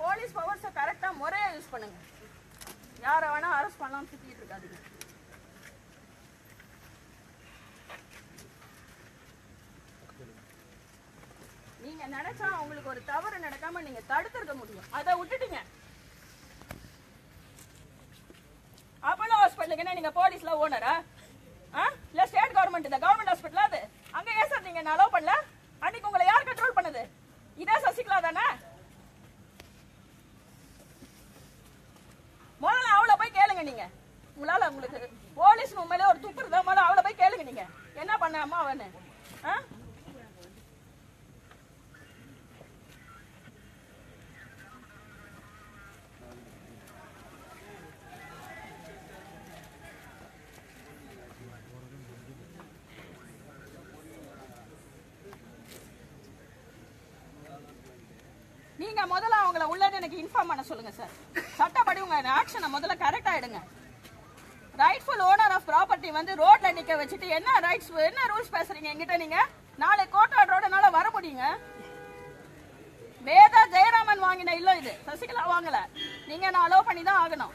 Police பவர்ஸை கரெக்டா முறையா use பண்ணுங்க. யாரை வேணா அரெஸ்ட் பண்ணலாம் சுத்திட்டு இருக்காதீங்க. நீங்க நினைச்சா உங்களுக்கு ஒரு தவறு நடக்காம நீங்க தடுத்துருக்க முடியும். அதை விட்டுட்டீங்க. அப்போலோ ஹாஸ்பிட்டலுக்கு என்ன நீங்க போலீஸ்ல ஓனரா இல்ல ஸ்டேட் கவர்மெண்ட் இந்த கவர்மெண்ட் ஹாஸ்பிட்டல் அது? அங்க ஏன் சார் நீங்க அலோவ் பண்ணல அன்னைக்கு உங்களை யார் கண்ட்ரோல் பண்ணது இதே சசிகலா தானே முதல்ல அவளை போய் கேளுங்க நீங்க உங்களால உங்களுக்கு போலீஸ் உண்மையிலே ஒரு துப்புறது தான். முதல்ல அவளை போய் கேளுங்க நீங்க. என்ன பண்ண அம்மா அவனு? ஆ? நீங்க முதல்ல அவங்கள உள்ளன்னு எனக்கு இன்ஃபார்ம் பண்ண சொல்லுங்க சார் சட்டப்படி உங்க ஆக்ஷனை முதல்ல கரெக்ட் ஆயிடுங்க ரைட்ஃபுல் ஓனர் ஆஃப் ப்ராப்பர்ட்டி வந்து ரோட்ல நிக்க வச்சுட்டு என்ன ரைட்ஸ் என்ன ரூல்ஸ் பேசுறீங்க என்கிட்ட நீங்க? நாளை கோர்ட் ரோடுனால வர முடியுங்க? வேதா ஜெயராமன் வாங்கின இல்ல இது. சசிகலா வாங்கல. நீங்க நான் அலோவ் பண்ணி தான் ஆகணும்.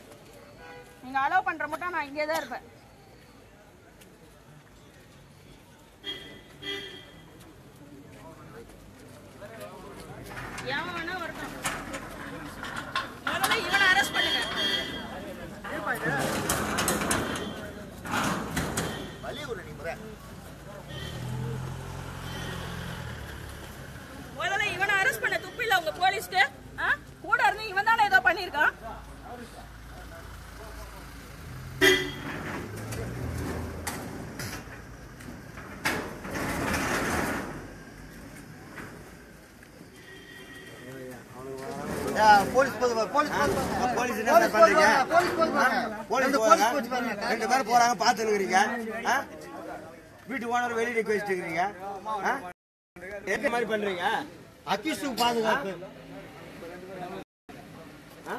நீங்க அலோவ் பண்ற மட்டும் நான் இங்கே தான் இருப்பேன் எவன் வேணா வரட்டும் முதல்ல இவனை அரெஸ்ட் பண்ணுங்க முதல்ல இவனை அரெஸ்ட் பண்ண துப்பு இல்ல உங்க போலீஸ்க்கு ஆ? கூட இருந்து இவன் தானே ஏதோ பண்ணிருக்கான் போலீஸ் போது போலீஸ் போலீஸ் என்ன பண்றீங்க? போலீஸ் போது போலீஸ் போலீஸ் போறாங்க. போச்சு பாருங்க. ரெண்டு பேரும் போறாங்க பார்த்து இருக்கிறீங்க வீட்டு ஓனர் வெளியே நிக்க வச்சுட்டு இருக்கிறீங்க ஆ? எந்த மாதிரி பண்றீங்க? அக்யூஸ்டுக்கு பாதுகாப்பு. ஆ?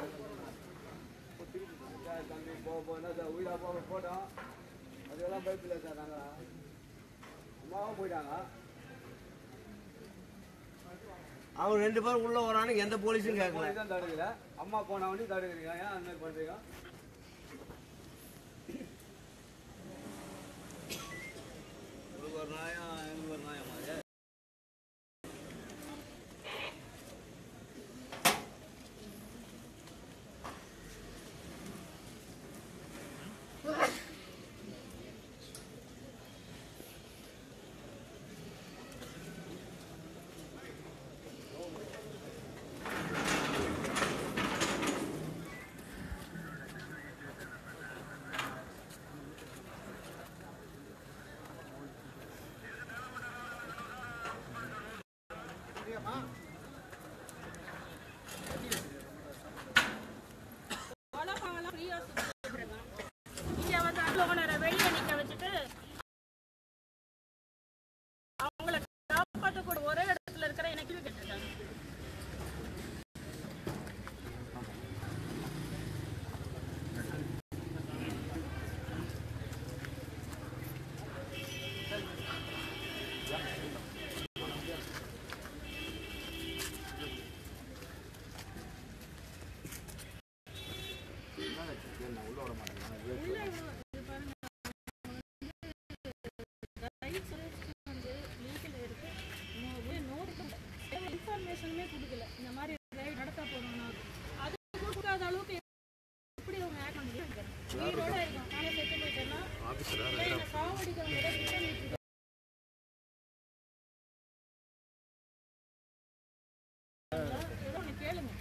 அவங்க ரெண்டு பேரும் உள்ள வரானு எந்த போலீஸும் கேட்கல அம்மா போன வண்டி தடுக்கிறீங்க. ஏன் அந்த மாதிரி பண்றீங்க? 啊。இன்ஃபர்மேஷனுமே கொடுக்கல இந்த மாதிரி ரைட் நடத்த போறோம்னா அது கொடுக்காத அளவுக்கு எப்படி அவங்க ஆக்ட் பண்ணி உயிரோட இருக்கும் நானே செத்து போயிட்டேன்னா என்ன சாவடிக்கிறவங்க திட்டமிட்டு ஒன்று கேளுங்க